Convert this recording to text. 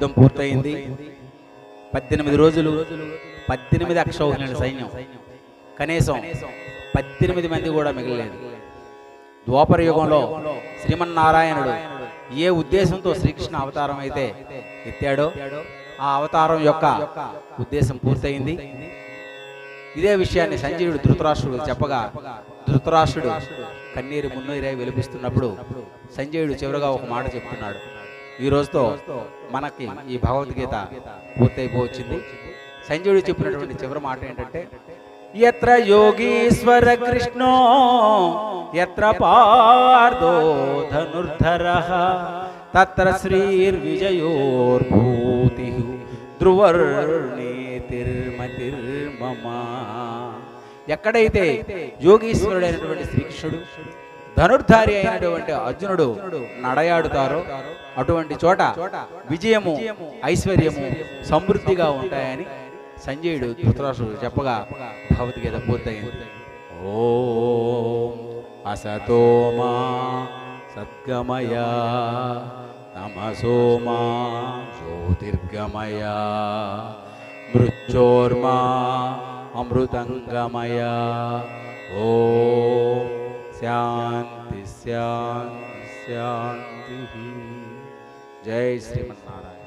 యుద్ధం పూర్తయింది. పద్దెనిమిది రోజులు పద్దెనిమిది అక్షౌహిణుల సైన్యం. కనీసం పద్దెనిమిది మంది కూడా మిగిలేదు ద్వాపర యుగంలో శ్రీమన్నారాయణుడు ఏ ఉద్దేశంతో శ్రీకృష్ణ అవతారం అయితే ఎత్తాడో ఆ అవతారం యొక్క ఉద్దేశం పూర్తయింది. ఇదే విషయాన్ని సంజయుడు ధృతరాష్ట్రుడు చెప్పగా ధృతరాష్ట్రుడు కన్నీరు మున్నీరే వెలిపిస్తున్నప్పుడు సంజయుడు చివరగా ఒక మాట చెప్తున్నాడు. ఈ రోజుతో మనకి ఈ భగవద్గీత పూర్తయిపోవచ్చింది. సంజయుడు చెప్పినటువంటి చివరి మాట ఏంటంటే ఎత్ర యోగీశ్వర కృష్ణో ఎత్ర పార్థో ధనుర్ధర తత్ర శ్రీర్విజయోర్భూతి ధ్రువర్ణేతిర్మతిర్మమ. ఎక్కడైతే యోగీశ్వరుడైనటువంటి శ్రీకృష్ణుడు ధనుర్ధారి అయినటువంటి అర్జునుడు నడయాడుతారో అటువంటి చోట విజయము ఐశ్వర్యము సమృద్ధిగా ఉంటాయని సంజయుడు ధృతరాష్ట్రుడు చెప్పగా భగవద్గీత పూర్తయింది. ఓం అసతోమా సద్గమయ తమసోమా జ్యోతిర్గమయ మృత్యోర్మా అమృతంగమయ. ఓం శాంతి శాంతి శాంతి. జై శ్రీమన్నారాయణ